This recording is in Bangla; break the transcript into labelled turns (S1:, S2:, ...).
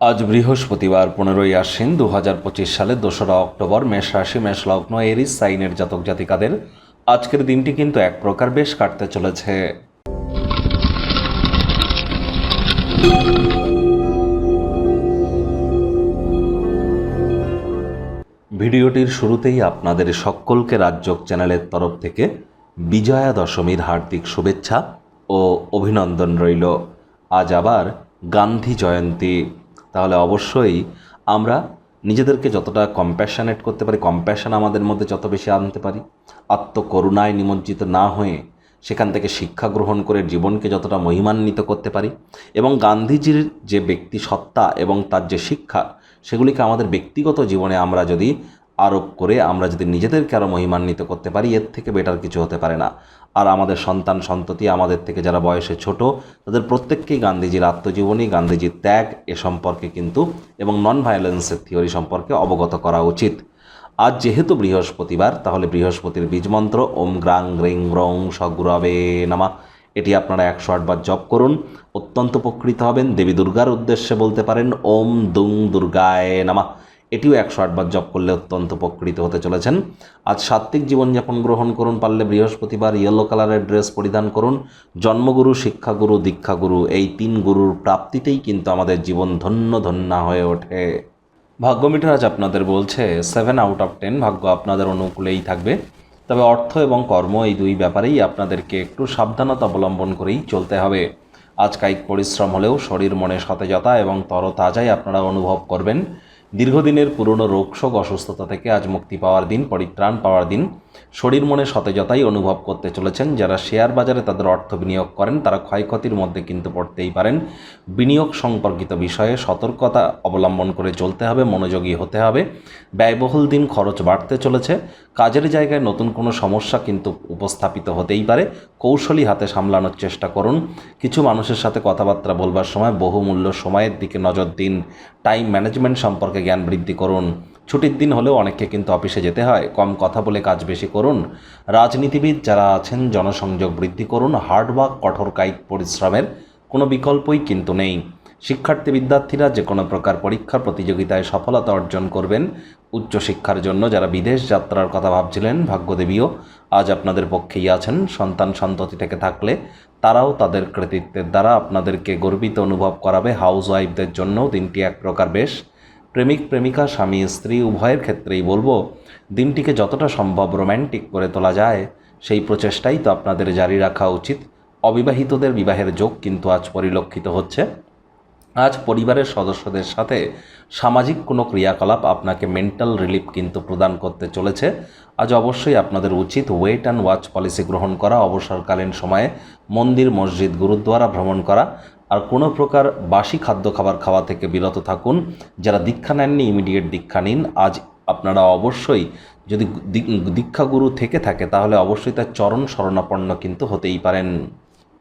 S1: আজ বৃহস্পতিবার পনেরোই আশ্বিন দু হাজার পঁচিশ সালের দোসরা অক্টোবর মেষ রাশি, মেষ লগ্ন, এরিস, সাইনের জাতক জাতিকাদের আজকের দিনটি কিন্তু এক প্রকার বেশ কাটতে চলেছে। ভিডিওটির শুরুতেই আপনাদের সকলকে রাজ্যক চ্যানেলের তরফ থেকে বিজয়া দশমীর হার্দিক শুভেচ্ছা ও অভিনন্দন রইল। আজ আবার গান্ধী জয়ন্তী। তাহলে অবশ্যই আমরা নিজেদেরকে যতটা কম্প্যাশনেট করতে পারি কম্প্যাশন আমাদের মধ্যে যত বেশি আনতে পারি, আত্মকরুণায় নিমজ্জিত না হয়ে সেখান থেকে শিক্ষা গ্রহণ করে জীবনকে যতটা মহিমান্বিত করতে পারি এবং গান্ধীজির যে ব্যক্তি সত্তা এবং তার যে শিক্ষা, সেগুলিকে আমাদের ব্যক্তিগত জীবনে আমরা যদি আরোপ করে আমরা যদি নিজেদেরকে আরও মহিমান্বিত করতে পারি, এর থেকে বেটার কিছু হতে পারে না। আর আমাদের সন্তান সন্ততি আমাদের থেকে যারা বয়সে ছোট, তাদের প্রত্যেককেই গান্ধীজির আত্মজীবনী, গান্ধীজির ত্যাগ এ সম্পর্কে কিন্তু এবং নন ভায়োলেন্সের থিওরি সম্পর্কে অবগত করা উচিত। আজ যেহেতু বৃহস্পতিবার, তাহলে বৃহস্পতির বীজমন্ত্র ওম গ্রাং গ্রিং রং সগুরবে নামা। এটি আপনারা একশো আটবার জপ করুন, অত্যন্ত উপকৃত হবেন। দেবী দুর্গার উদ্দেশ্যে বলতে পারেন, ওম দুং দুর্গায় নামা। এটিও একশো আটবার জপ করলে অত্যন্ত উপকৃত হতে চলেছেন। আজ সাত্ত্বিক জীবনযাপন গ্রহণ করুন পারলে বৃহস্পতিবার ইয়েলো কালারের ড্রেস পরিধান করুন। জন্মগুরু, শিক্ষাগুরু, দীক্ষাগুরু, এই তিন গুরুর প্রাপ্তিতেই কিন্তু আমাদের জীবন ধন্য ধন্য হয়ে ওঠে। ভাগ্য মিটার আজ আপনাদের বলছে সেভেন আউট অফ টেন ভাগ্য আপনাদের অনুকূলেই থাকবে। তবে অর্থ এবং কর্ম এই দুই ব্যাপারেই আপনাদেরকে একটু সাবধানতা অবলম্বন করেই চলতে হবে। আজ কায়িক পরিশ্রম হলেও শরীর মনে সতেজতা এবং তরতাজাই আপনারা অনুভব করবেন। দীর্ঘদিনের পুরনো রোগশোক অসুস্থতা থেকে আজ মুক্তি পাওয়ার দিন পরিত্রাণ পাওয়ার দিন। শরীর মনে সতেজতাই অনুভব করতে চলেছেন। যারা শেয়ার বাজারে তাদের অর্থ বিনিয়োগ করেন, তারা ক্ষয়ক্ষতির মধ্যে কিন্তু পড়তেই পারেন। বিনিয়োগ সম্পর্কিত বিষয়ে সতর্কতা অবলম্বন করে চলতে হবে, মনোযোগী হতে হবে। ব্যয়বহুল দিন খরচ বাড়তে চলেছে। কাজের জায়গায় নতুন কোনো সমস্যা কিন্তু উপস্থাপিত হতেই পারে। কৌশলী হাতে সামলানোর চেষ্টা করুন। কিছু মানুষের সাথে কথাবার্তা বলবার সময় বহুমূল্য সময়ের দিকে নজর দিন। টাইম ম্যানেজমেন্ট সম্পর্কে জ্ঞান বৃদ্ধি করুন। ছুটির দিন হলেও অনেককে কিন্তু অফিসে যেতে হয়। কম কথা বলে কাজ বেশি করুন। রাজনীতিবিদ যারা আছেন, জনসংযোগ বৃদ্ধি করুন। হার্ডওয়ার্ক কঠোর কায়িক পরিশ্রমের কোনো বিকল্পই কিন্তু নেই। শিক্ষার্থী বিদ্যার্থীরা যে কোনো প্রকার পরীক্ষা প্রতিযোগিতায় সফলতা অর্জন করবেন। উচ্চশিক্ষার জন্য যারা বিদেশ যাত্রার কথা ভাবছিলেন, ভাগ্যদেবীও আজ আপনাদের পক্ষেই আছেন। সন্তান সন্ততি থেকে থাকলে তারাও তাদের কৃতিত্বের দ্বারা আপনাদেরকে গর্বিত অনুভব করাবে। হাউস ওয়াইফদের জন্যও দিনটি এক প্রকার বেশ। প্রেমিক, প্রেমিকা, স্বামী, স্ত্রী, উভয়ের ক্ষেত্রেই বলব, দিনটিকে যতটা সম্ভব রোম্যান্টিক করে তোলা যায়, সেই প্রচেষ্টাই তো আপনাদের জারি রাখা উচিত। অবিবাহিতদের বিবাহের যোগ কিন্তু আজ পরিলক্ষিত হচ্ছে। আজ পরিবারের সদস্যদের সাথে সামাজিক কোনো ক্রিয়াকলাপ আপনাকে মেন্টাল রিলিফ কিন্তু প্রদান করতে চলেছে। আজ অবশ্যই আপনাদের উচিত ওয়েট অ্যান্ড ওয়াচ পলিসি গ্রহণ করা, অবসরকালীন সময়ে মন্দির, মসজিদ, গুরুদ্বারা ভ্রমণ করা। আর কোনো প্রকার বাসি খাদ্য খাবার খাওয়া থেকে বিরত থাকুন। যারা দীক্ষা নেননি ইমিডিয়েট দীক্ষা নিন। আজ আপনারা অবশ্যই যদি দীক্ষাগুরু থেকে থাকে, তাহলে অবশ্যই তার চরণ শরণাপন্ন কিন্তু হতেই পারেন।